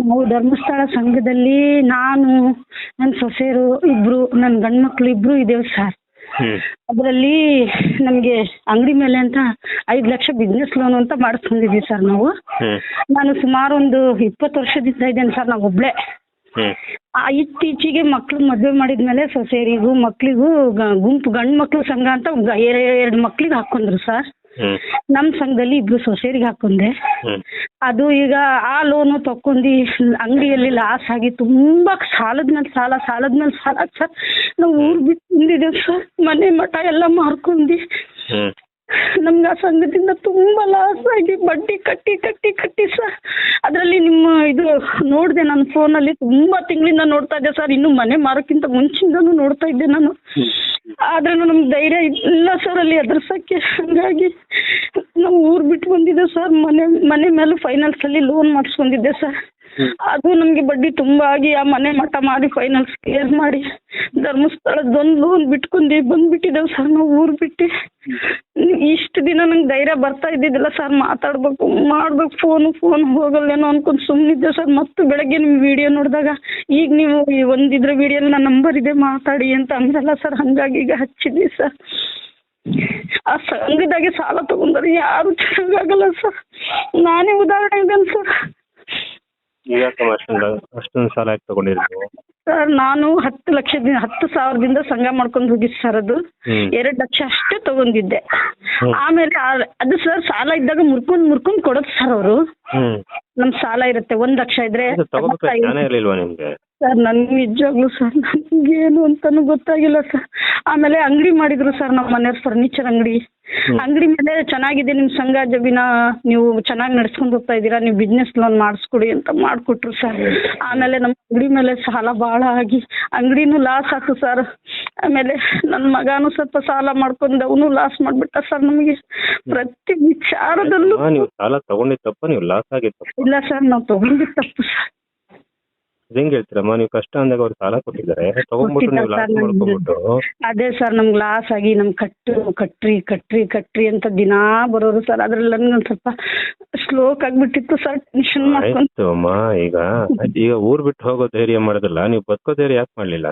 ನಾವು ಧರ್ಮಸ್ಥಳ ಸಂಘದಲ್ಲಿ ನಾನು ನನ್ನ ಸೊಸೆಯರು ಇಬ್ರು ನನ್ನ ಗಂಡ ಮಕ್ಳು ಇಬ್ರು ಇದ್ದೇವೆ ಸರ್. ಅದರಲ್ಲಿ ನಮಗೆ ಅಂಗಡಿ ಮೇಲೆ ಅಂತ ಐದು ಲಕ್ಷ ಬಿಸ್ನೆಸ್ ಲೋನ್ ಅಂತ ಮಾಡಿಸ್ಕೊಂಡಿದ್ವಿ ಸರ್ ನಾವು. ನಾನು ಸುಮಾರು ಒಂದು ಇಪ್ಪತ್ತು ವರ್ಷದಿಂದ ಇದ್ದೇನೆ ಸರ್ ನಾವು ಒಬ್ಳೆ. ಆ ಇತ್ತೀಚೆಗೆ ಮಕ್ಳು ಮದುವೆ ಮಾಡಿದ್ಮೇಲೆ ಸೊಸೆಯರಿಗೂ ಮಕ್ಳಿಗೂ ಗುಂಪು ಗಂಡ್ ಮಕ್ಳು ಸಂಘ ಅಂತ ಎರಡು ಮಕ್ಳಿಗೆ ಹಾಕೊಂಡ್ರು ಸರ್. ನಮ್ಮ ಸಂಘದಲ್ಲಿ ಇಬ್ರು ಸೊಸೇರಿಗೆ ಹಾಕೊಂಡೆ. ಅದು ಈಗ ಆ ಲೋನು ತಕ್ಕೊಂಡಿ ಅಂಗಡಿಯಲ್ಲಿ ಲಾಸ್ ಆಗಿ ತುಂಬಾ ಸಾಲದ ಮೇಲೆ ಸಾಲ ಸಾಲದ ಮೇಲೆ ಸಾಲ ಸರ್. ನಾವು ಊರ್ ಬಿಟ್ಟು ಬಂದಿದ್ದೇವೆ ಸರ್. ಮನೆ ಮಠ ಎಲ್ಲ ಮಾರ್ಕೊಂಡಿ. ನಮ್ಗೆ ಆ ಸಂಘದಿಂದ ತುಂಬಾ ಲಾಸ್ ಆಗಿ ಬಡ್ಡಿ ಕಟ್ಟಿ ಕಟ್ಟಿ ಕಟ್ಟಿ ಸರ್. ಅದರಲ್ಲಿ ನಿಮ್ಮ ಇದು ನೋಡಿದೆ ನನ್ನ ಫೋನಲ್ಲಿ ತುಂಬಾ ತಿಂಗಳಿಂದ ನೋಡ್ತಾ ಇದ್ದೆ ಸರ್. ಇನ್ನು ಮನೆ ಮಾರೋಕ್ಕಿಂತ ಮುಂಚಿಂದನೂ ನೋಡ್ತಾ ಇದ್ದೆ ನಾನು. ಆದ್ರೂ ನಮ್ಗೆ ಧೈರ್ಯ ಇಲ್ಲ ಸರ್ ಅಲ್ಲಿ ಎದುರ್ಸಕ್ಕೆ. ಹಂಗಾಗಿ ನಾವು ಊರ್ ಬಿಟ್ಟು ಬಂದಿದ್ದೆ ಸರ್ ಮನೆ ಮನೆ ಮೇಲೆ ಫೈನಾನ್ಸ್ ಅಲ್ಲಿ ಲೋನ್ ಮಾಡ್ಸ್ಕೊಂಡಿದ್ದೆ ಸರ್ ಅದು ನಮಗೆ ಬಡ್ಡಿ ತುಂಬಾ ಆಗಿ ಆ ಮನೆ ಮಠ ಮಾಡಿ ಫೈನಾನ್ಸ್ ಕ್ಲಿಯರ್ ಮಾಡಿ ಧರ್ಮಸ್ಥಳದೊಂದು ಲೋನ್ ಬಿಟ್ಕೊಂಡು ಬಂದ್ಬಿಟ್ಟಿದ್ದೇವೆ ಸರ್ ನಾವು ಊರ್ ಬಿಟ್ಟು. ಇಷ್ಟು ದಿನ ನಂಗೆ ಧೈರ್ಯ ಬರ್ತಾ ಇದ್ದಿದ್ದಿಲ್ಲ ಸರ್ ಮಾತಾಡ್ಬೇಕು ಮಾಡ್ಬೇಕು ಫೋನು ಫೋನ್ ಹೋಗಲ್ಲೇನೋ ಅನ್ಕೊಂಡು ಸುಮ್ಮನಿದ್ದೆ ಸರ್ ಮತ್ತೆ ಬೆಳಗ್ಗೆ ನಿಮ್ ವಿಡಿಯೋ ನೋಡಿದಾಗ ಈಗ ನೀವು ಒಂದಿದ್ರ ವಿಡಿಯೋಲಿ ನನ್ನ ನಂಬರ್ ಇದೆ ಮಾತಾಡಿ ಅಂತ ಅಂದ್ರಲ್ಲ ಸರ್ ಹಂಗಾಗಿ ಈಗ ಹಚ್ಚಿದ್ವಿ ಸರ್ ಆ ಸಂಘದಾಗೆ ಸಾಲ ತಗೊಂಡ್ರೆ ಯಾರು ಚೆನ್ನಾಗಲ್ಲ ಸರ್ ನಾನೇ ಉದಾಹರಣೆ ಇದ್ದೇನೆ ಸರ್ ಅಷ್ಟೊಂದು ಅಷ್ಟೊಂದು ಸಾಲ ಯಾಕೆ ತಗೊಂಡಿರಿ ನೀವು ಸರ್ ನಾನು ಹತ್ತು ಲಕ್ಷದಿಂದ ಹತ್ತು ಸಾವಿರದಿಂದ ಸಂಘ ಮಾಡ್ಕೊಂಡು ಹೋಗಿದ್ದು ಸರ್ ಅದು. ಹ್ಮ್. ಎರಡು ಲಕ್ಷ ಅಷ್ಟೇ ತಗೊಂಡಿದ್ದೆ. ಆಮೇಲೆ ಆ- ಅದು ಸರ್ ಸಾಲ ಇದ್ದಾಗ ಮುರ್ಕೊಂಡ್ ಮುರ್ಕೊಂಡ್ ಕೊಡೋದು ಸರ್ ಅವರು. ಹ್ಮ್. ನಮ್ ಸಾಲ ಇರುತ್ತೆ. ಒಂದ್ ಲಕ್ಷ ಇದ್ರೆ ಅದು ತಗೋಬೇಕಾದ್ರೆ ಜ್ಞಾನ ಇರ್ಲಿಲ್ವಾ ನಿಮ್ಗೆ? ಸರ್ ನನ್ಗೆ ನಿಜವಾಗ್ಲೂ ಸರ್ ನನ್ಗೇನು ಅಂತಾನು ಗೊತ್ತಾಗಿಲ್ಲ ಸರ್. ಆಮೇಲೆ ಅಂಗಡಿ ಮಾಡಿದ್ರು ಸರ್ ನಮ್ಮ ಮನೆಯವ್ರ ಫರ್ನಿಚರ್ ಅಂಗಡಿ. ಅಂಗಡಿ ಮೇಲೆ ಚೆನ್ನಾಗಿದೆ ನಿಮ್ ಸಂಘ ಜಬಿನ ನೀವು ಚೆನ್ನಾಗಿ ನಡ್ಸ್ಕೊಂಡು ಹೋಗ್ತಾ ಇದ್ದೀರಾ ನೀವು ಬಿಸ್ನೆಸ್ ಲೋನ್ ಮಾಡಿಸ್ಕೊಡಿ ಅಂತ ಮಾಡಿಕೊಟ್ರು ಸರ್. ಆಮೇಲೆ ನಮ್ಮ ಅಂಗಡಿ ಮೇಲೆ ಸಾಲ ಭಾಳ ಆಗಿ ಅಂಗಡಿನೂ ಲಾಸ್ ಆಯ್ತು ಸರ್. ಆಮೇಲೆ ನನ್ನ ಮಗನೂ ಸ್ವಲ್ಪ ಸಾಲ ಮಾಡ್ಕೊಂಡು ಅವನು ಲಾಸ್ ಮಾಡಿಬಿಟ್ಟ ಸರ್ ನಮಗೆ. ಪ್ರತಿ ವಿಚಾರದಲ್ಲೂ ನೀವು ಸಾಲ ತಗೊಂಡಿದ್ದಪ್ಪ ನೀವು ಲಾಸ್ ಆಗಿದ್ ಇಲ್ಲ ಸರ್ ನಾವು ತಗೊಂಡಿದ್ದು ತಪ್ಪು ಸರ್. ಹೆಂಗ್ ಹೇಳ್ತೀರಮ್ಮ ನೀವು ಕಷ್ಟ ಅಂದಾಗ ಅವ್ರು ಸಾಲ ಕೊಟ್ಟಿದ್ದಾರೆ. ತಗೊಂಡ್ಬಿಟ್ಟು ನೀವು ಲಾಸ್ ಕೊಟ್ಟಿದ್ದಾರೆ ಸರ್ ಮಾಡ್ಕೊಂಡ್ಬಿಟ್ಟು. ಅದೇ ಸರ್ ನಮ್ಗೆ ಲಾಸ್ ಆಗಿ ನಮ್ ಕಟ್ಟು ಕಟ್ರಿ ಕಟ್ರಿ ಕಟ್ರಿ ಅಂತ ದಿನಾ ಬರೋರು ಸರ್. ಅದ್ರಲ್ಲಿ ನನ್ಗೆ ಸ್ವಲ್ಪ ಸ್ಲೋಕ್ ಆಗ್ಬಿಟ್ಟಿತ್ತು ಸರ್. ಟೆನ್ಷನ್ ಮಾಡ್ಕೊಂಡು ಆಯ್ತು ಅಮ್ಮ ಈಗ ಈಗ ಊರ್ ಬಿಟ್ಟು ಹೋಗೋ ಧೈರ್ಯ ಮಾಡೋದಿಲ್ಲ. ನೀವು ಬದುಕೋ ಧೈರ್ಯ ಯಾಕೆ ಮಾಡ್ಲಿಲ್ಲ?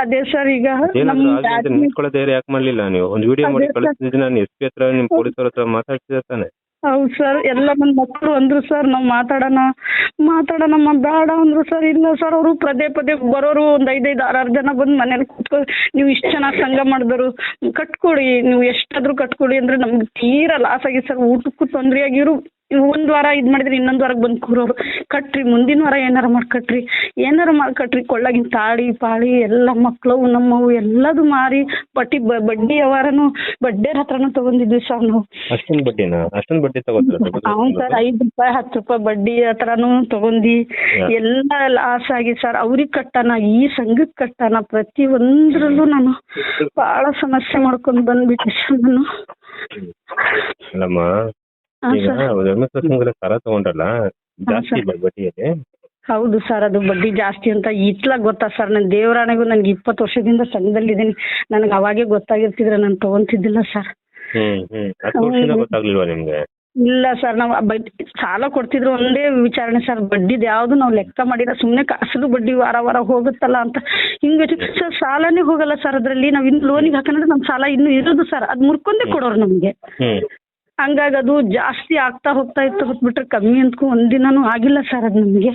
ಅದೇ ಸರ್ ಈಗ ನಮ್ ಏನಾದ್ರು ಆಗ್ಲಿ ಅಂತ ನಿಂತ್ಕೊಳ್ಳೋ ಧೈರ್ಯ ಯಾಕೆ ಮಾಡ್ಲಿಲ್ಲ ನೀವು? ಒಂದು ವಿಡಿಯೋ ಮಾಡಿ ಅದೇ. ಕಳಿಸಿದ್ರೆ ನಾನು ಎಸ್ ಪಿ ಹತ್ರ ನಿಮ್ ಪೊಲೀಸರ ಹತ್ರ ಮಾತಾಡ್ತಿದ್ದೆ ತಾನೆ. ಹೌದ್ ಸರ್. ಎಲ್ಲ ನನ್ನ ಮಕ್ಕಳು ಅಂದ್ರು ಸರ್ ನಾವು ಮಾತಾಡೋಣ ಮಾತಾಡೋಣಮ್ಮ, ಬೇಡ ಅಂದ್ರು ಸರ್. ಇಲ್ಲ ಸರ್, ಅವರು ಪದೇ ಪದೇ ಬರೋರು ಒಂದು ಐದೈದು ಆರಾರು ಜನ ಬಂದು ಮನೇಲಿ ಕೂತ್ಕೊ ನೀವು ಇಷ್ಟು ಚೆನ್ನಾಗಿ ಸಂಘ ಮಾಡಿದ್ರು, ಕಟ್ಕೊಡಿ. ನೀವು ಎಷ್ಟಾದ್ರೂ ಕಟ್ಕೊಡಿ ಅಂದ್ರೆ ನಮ್ಗೆ ತೀರಾ ಲಾಸ್ ಆಗಿ ಸರ್. ಊಟಕ್ಕೂ ತೊಂದರೆ ಆಗಿ ಇವರು ಒಂದ್ ವಾರ ಇದ್ ಮಾಡಿದ್ರೆ ಇನ್ನೊಂದ್ ವಾರಕ್ ಬಂದ್ ಕೂರೋರು. ಕಟ್ರಿ ಮುಂದಿನ ವಾರ ಏನಾರ ಮಾಡಿ ಕಟ್ರಿ ಏನಾರ ಮಾಡಿ ಕಟ್ರಿ ತಾಳಿ ಪಾಳಿ ಎಲ್ಲ ಮಕ್ಳವು ನಮ್ಮವು ಎಲ್ಲದು ಮಾರಿ ಬಟ್ಟಿ ಬಡ್ಡಿ ವ್ಯವಹಾರನು ಬಡ್ಡೇರ್ ಹತ್ರನು ತಗೊಂಡಿದ್ವಿ ಸರ್ ನಾವು ಅಷ್ಟೊಂದು ಬಡ್ಡಿನಾ? ಬಡ್ಡಿ ಸರ್ ಐದ್ ರೂಪಾಯಿ ಹತ್ತು ರೂಪಾಯಿ ಬಡ್ಡಿ ಹತ್ರನು ತಗೊಂಡಿ. ಎಲ್ಲ ಲಾಸ್ ಆಗಿ ಸರ್ ಅವ್ರಿಗೆ ಕಟ್ಟಾನ ಈ ಸಂಘಕ್ ಕಟ್ಟಾನ ಪ್ರತಿ ಒಂದ್ರಲ್ಲೂ ನಾನು ಬಹಳ ಸಮಸ್ಯೆ ಮಾಡ್ಕೊಂಡ್ ಬಂದ್ಬಿಟ್ಟೆ ಸರ್ ನಾನು ಈಗ ಧರ್ಮಸ್ಥಳ ಸಂಘದಲ್ಲಿ ಸಾಲ ತಗೊಂಡ್ರಲ್ಲ ಜಾಸ್ತಿ ಬಡ್ಡಿಯಲ್ಲಿ. ಹೌದು ಸರ್ ಅದು ಬಡ್ಡಿ ಜಾಸ್ತಿ ಅಂತ ಇತ್ಲಾಗ ಗೊತ್ತಾ ಸರ್ ನನ್ ದೇವರಾಣೆಗೂ ನನಗೆ ಇಪ್ಪತ್ತು ವರ್ಷದಿಂದ ಸಂಘದಲ್ಲಿದ್ದೀನಿ ನನಗೆ ಅವಾಗೇ ಗೊತ್ತಾಗಿರ್ತಿದ್ರೆ ನಾನು ತಗೊಂತಿದ್ದಿಲ್ಲ ಸರ್. ಹ್ಮ್ ಹ್ಮ್. ಹತ್ತು ವರ್ಷದಿಂದ ಹ್ಮ್. ಗೊತ್ತಾಗ್ಲಿಲ್ವಾ ನಿಮ್ಗೆ? ಇಲ್ಲ ಸರ್ ನಾವು ಬಡ್ಡಿ ಸಾಲ ಕೊಡ್ತಿದ್ರು ಒಂದೇ ವಿಚಾರಣೆ ಸರ್ ಬಡ್ಡಿದು ಯಾವುದು ನಾವು ಲೆಕ್ಕ ಮಾಡಿಲ್ಲ ಸುಮ್ಮನೆ ಕಾಸು ಬಡ್ಡಿ ವಾರ ವಾರ ಹೋಗುತ್ತಲ್ಲ ಅಂತ. ಹಿಂಗೆ ಸರ್ ಸಾಲನೇ ಹೋಗಲ್ಲ ಸರ್ ಅದರಲ್ಲಿ ನಾವು ಇನ್ನು ಲೋನಿಗೆ ಹಾಕಂದ್ರೆ ನಮ್ಮ ಸಾಲ ಇನ್ನು ಇರೋದು ಸರ್ ಅದ್ ಮುರ್ಕೊಂಡೇ ಕೊಡೋರು ನಮಗೆ. ಹಂಗಾಗಿ ಅದು ಜಾಸ್ತಿ ಆಗ್ತಾ ಹೋಗ್ತಾ ಇತ್ತು ಹೊತ್ಬಿಟ್ರೆ ಕಮ್ಮಿ ಅಂತೂ ಒಂದಿನನೂ ಆಗಿಲ್ಲ ಸರ್ ಅದು ನಮಗೆ.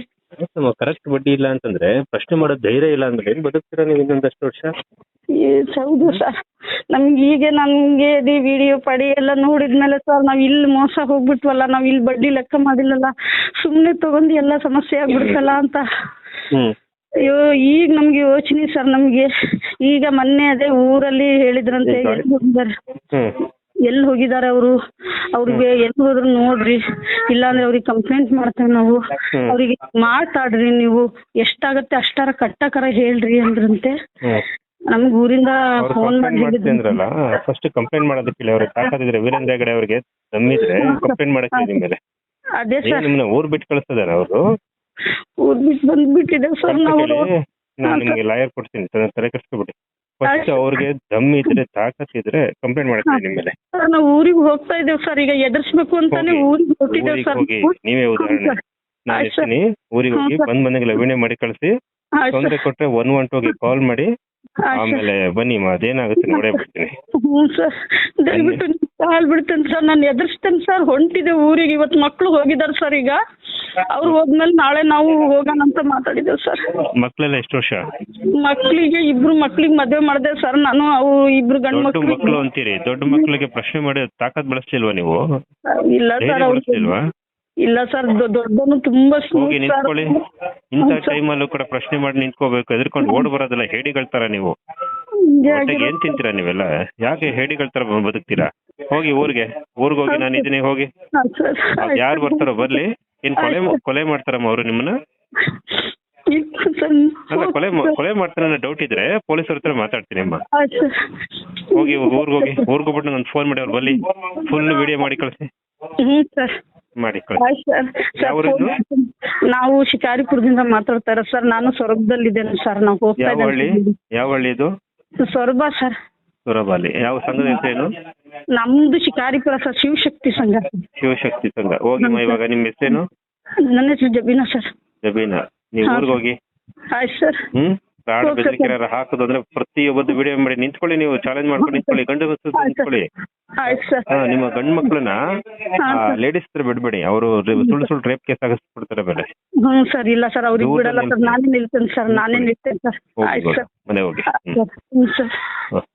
ಕರೆಕ್ಟ್ ಬಡ್ಡಿ ಇಲ್ಲ ಅಂತಂದ್ರೆ ಪ್ರಶ್ನೆ ಮಾಡೋ ಧೈರ್ಯ ಇಲ್ಲ ಅಂದ್ರೆ ಏನ್ ಬದುಕ್ತೀರಾ ನೀವು ಇನ್ನೊಂದಷ್ಟು ವರ್ಷ? ಹೌದು ಸರ್. ನಮ್ಗೆ ಈಗ ನಮ್ಗೆ ಅದೇ ವಿಡಿಯೋ ಪಡಿ ಎಲ್ಲ ನೋಡಿದ್ಮೇಲೆ ಸರ್ ನಾವ್ ಇಲ್ಲಿ ಮೋಸ ಹೋಗ್ಬಿಟ್ವಲ್ಲ ನಾವ್ ಇಲ್ಲಿ ಬಡ್ಡಿ ಲೆಕ್ಕ ಮಾಡಿಲ್ಲಲ್ಲ ಸುಮ್ನೆ ತಗೊಂಡು ಎಲ್ಲ ಸಮಸ್ಯೆ ಆಗ್ಬಿಡ್ತಲ್ಲ ಅಂತ. ಅಯ್ಯೋ ಈಗ ನಮ್ಗೆ ಯೋಚನೆ ಸರ್ ನಮ್ಗೆ. ಈಗ ಮೊನ್ನೆ ಅದೇ ಊರಲ್ಲಿ ಹೇಳಿದ್ರಂತೆ ಎಲ್ಲಿ ಹೋಗಿದ್ದಾರೆ ಹ್ಮ್ ಅವರು? ಅವ್ರಿಗೆ ಎಲ್ಲಿ ಹೋದ್ರು ನೋಡ್ರಿ. ಇಲ್ಲಾಂದ್ರೆ ಅವ್ರಿಗೆ ಕಂಪ್ಲೇಂಟ್ ಮಾಡ್ತೇವೆ ನಾವು. ಅವ್ರಿಗೆ ಮಾತಾಡ್ರಿ ನೀವು. ಎಷ್ಟಾಗತ್ತೆ ಅಷ್ಟಾರ ಕಟ್ಟಕರ ಹೇಳ್ರಿ ಅಂದ್ರಂತೆ. ನಮ್ಗ್ ಊರಿಂದ ಫೋನ್ ಮಾಡಿ ಹೇಳಿದ್ರಲ್ಲ ಫಸ್ಟ್ ಕಂಪ್ಲೇಂಟ್ ಮಾಡೋದಕ್ಕಿಲ್ಲ ಅವ್ರಿಗೆ ತಾಕತ್ತಿದ್ರೆ ವೀರೇಂದ್ರ ಹೆಗಡೆ ಅವ್ರಿಗೆ ದಮ್ಮಿದ್ರೆ ಕಂಪ್ಲೇಂಟ್ ಮಾಡಕ್ಕೆ ಹೇಳಿ ಮೇಲೆ ಅದೇ ಸರ್. ನಿಮ್ಮನ್ನ ಊರ್ ಬಿಟ್ಟು ಕಳಿಸ್ತದಾರ ಅವರು? ಊರ್ ಬಿಟ್ಟು ಬಂದ್ಬಿಟ್ಟಿದೆ ಸರ್ ನಾವು. ನಾನು ನಿಮಗೆ ಲಾಯರ್ ಕೊಡ್ತೀನಿ. ತಲೆ ಕೆಡಿಸ್ಕೊಬಿಡಿ. ಫಸ್ಟ್ ಅವ್ರಿಗೆ ದಮ್ ಇದ್ರೆ ತಾಕತ್ ಇದ್ರೆ ಕಂಪ್ಲೇಂಟ್ ಮಾಡ್ತೀವಿ ಹೇಳಿ ನಿಮ್ಮ ಮೇಲೆ ಸರ್ ನಾವು ಊರಿಗೆ ಹೋಗ್ತಾ ಇದ್ದೇವೆ ಸರ್ ಈಗ ಎದುರಿಸ್ಬೇಕು ಅಂತಾನೆ ಹೋಗಿ. ಊರಿಗೆ ಹೊರಟಿದ್ದೇವೆ ಊರಿಗೆ ಸರ್. ಹೋಗಿ ನೀವೇ ಉದಾಹರಣೆ. ನಾನು ಆಯ್ತು ಸರ್ ಇರ್ತೀನಿ ಊರಿಗೆ ಹೋಗಿ. ಬಂದ್ ಬಂದಂಗೆಲ್ಲ ವಿಡಿಯೋ ಮಾಡಿ ಕಳಿಸಿ ಆಯ್ತು ತೊಂದರೆ ಸರ್ ಕೊಟ್ರೆ ಒನ್ ಒನ್ ಟೂಗೆ ಕಾಲ್ ಮಾಡಿ ಆಯ್ತು ಆಮೇಲೆ ಬನ್ನಿ ಮಾ ಅದೇನಾಗುತ್ತೆ ನೋಡೇ ಬಿಡ್ತೀನಿ. ಹ್ಞೂ ಸರ್. ದಯವಿಟ್ಟು ಕಾಲ್ ಬಿಡ್ತೇನೆ ಸರ್ ನಾನು ಎದುರಿಸ್ತೇನೆ ಸರ್ ಹೊಂಟಿದೆ ಊರಿಗೆ ಇವತ್ತು ಮಕ್ಕಳು ಹೋಗಿದ್ದಾರೆ ಸರ್ ಈಗ. ಅವ್ರು ಹೋದ್ಮೇಲೆ ನಾಳೆ ನಾವು ಹೋಗೋಣ ಅಂತ ಮಾತಾಡಿದ್ದೇವೆ ಸರ್. ಮಕ್ಕಳೆಲ್ಲ ಎಷ್ಟು ವರ್ಷ? ಮಕ್ಕಳಿಗೆ ಇಬ್ರು ಮಕ್ಳಿಗೆ ಮದ್ವೆ ಮಾಡಿದೆ ಸರ್. ನಾನು ಅವು ಇಬ್ರು ಗಂಡು ದೊಡ್ಡ ಮಕ್ಕಳು ಮಕ್ಕಳು ಅಂತೀರಿ. ದೊಡ್ಡ ಮಕ್ಕಳಿಗೆ ಪ್ರಶ್ನೆ ಮಾಡಿ ತಾಕತ್ ಬಳಸ್ತಿಲ್ವಾ ನೀವು? ಇಲ್ಲ ಧೈರ್ಯ ಸರ್ ಅವ್ರು ಬೆಳೆಸ್ತಿಲ್ವಾ? ಇಲ್ಲ ಸರ್ ದೊಡ್ಡನು ತುಂಬಾ ಹೋಗಿ sir. ನಿಂತ್ಕೊಳ್ಳಿ. ಇಂಥ ಟೈಮ್ ಸರ್. ಟೈಮಲ್ಲೂ ಕೂಡ ಪ್ರಶ್ನೆ ಮಾಡಿ ನಿಂತ್ಕೋಬೇಕು. ಎದ್ಕೊಂಡು ಓಡ್ ಬರೋದಿಲ್ಲ ಹೇಡಿಗಳ ತರ ನೀವು. ಹಿಂಗೆ ಏನ್ ಆಗಿರೋದು. ತಿಂತೀರಾ ನೀವೆಲ್ಲ? ಯಾಕೆ ಹೇಡಿಗಳ ತರ ಬದುಕ್ತೀರಾ? ಹೋಗಿ ಊರಿಗೆ. ಊರಿಗೆ ಹೋಗಿ ನಾನು ಇದೀನಿ ಹೋಗಿ. ಸರ್. ಆಯ್ತು. ಯಾರು ಬರ್ತಾರೋ ಬರ್ಲಿ. ಏನ್ ಕೊಲೆ. ಕೊಲೆ ಮಾಡ್ತಾರಮ್ಮ ಅವರು ನಿಮ್ಮನ್ನ. ಅಲ್ಲ ಕೊಲೆ ಕೊಲೆ ಮಾಡ್ತಾರೆ ಅನ್ನೋ ಡೌಟ್ ಇದ್ರೆ ಪೊಲೀಸರ ಹತ್ರ ಮಾತಾಡ್ತೀನಿ ಅಮ್ಮ. ಹೋಗಿ ಊರ್ಗ್ ಹೋಗಿ ಊರ್ಗ್ ಹೋಗ್ಬಿಟ್ಟು ನಂಗೆ ಫೋನ್ ಮಾಡಿ ಅವ್ರು ಬಲ್ಲಿ. ಫುಲ್ ವಿಡಿಯೋ ಮಾಡಿ ಕಳಿಸಿ. ಮಾಡಿ ನಾವು ಶಿಕಾರಿಪುರದಿಂದ ಮಾತಾಡ್ತಾರ ಸರ್. ನಾನು ಸೊರಬದಲ್ಲಿದ್ದೇನೆ ಸರ್. ನಾವು ಹೋಗ್ತಾ ಯಾವ ಹಳ್ಳಿ? ಯಾವ ಹಳ್ಳಿ ಇದು? ಸೊರಬ ಸರ್. ಸುರಬಾಲಿ ಯಾವ ಸಂಘದ ಹೆಸರೇನು ನಮ್ದು ಶಿಕಾರಿಪುರ ಸರ್ ಶಿವಶಕ್ತಿ ಸಂಘ. ಶಿವಶಕ್ತಿ ಸಂಘ. ಹೋಗಿಮ್ಮ ಇವಾಗ ನಿಮ್ಮ ಹೆಸರೇನು? ನನ್ನ ಹೆಸರು ಜಬೀನಾ ಸರ್. ಜಬೀನಾ. ನೀವು. ಊರಿಗೆ ಹೋಗಿ? ಆಯ್ತು ಸರ್. ಹ್ಮ್? ಪ್ರಾಣ ಓಕೆ ಬೆದರಿಕೆ ಸರ್. ಏನಾರ ಹಾಕೋದು ಅಂದ್ರೆ ವಿಡಿಯೋ ಮಾಡಿ ನಿಂತ್ಕೊಳ್ಳಿ ನೀವು ಚಾಲೆಂಜ್ ಮಾಡ್ಕೊಂಡು ನಿಂತ್ಕೊಳ್ಳಿ ಗಂಡು ಸರ್. ನಿಂತ್ಕೊಳ್ಳಿ. ಸರ್. ನಿಮ್ಮ ಗಂಡು ಮಕ್ಕಳನ್ನ. ಲೇಡೀಸ್ ಹತ್ರ ಬಿಡ್ಬೇಡಿ. ಅವರು ಸುಳ್ಳು ಸುಳ್ಳು ರೇಪ್ ಕೇಸ್ ಆಗಿಸ್ಬಿಡ್ತಾರೆ ಬೇರೆ. ಹ್ಞೂ ಸರ್ ಇಲ್ಲ ಸರ್ ಅವ್ರಿಗೆ ಬಿಡಲ್ಲ ಸರ್. ನಾನೇ ನಿಲ್ತೇನೆ ಸರ್ ನಾನೇ ನಿಲ್ತೇನೆ ಸರ್. ಹೋಗಿ ಆಯ್ತು ಸರ್. ಮನೆ ಹೋಗಿ. ಸರ್ ಹ್ಞೂ ಸರ್. ಹ್ಮ್.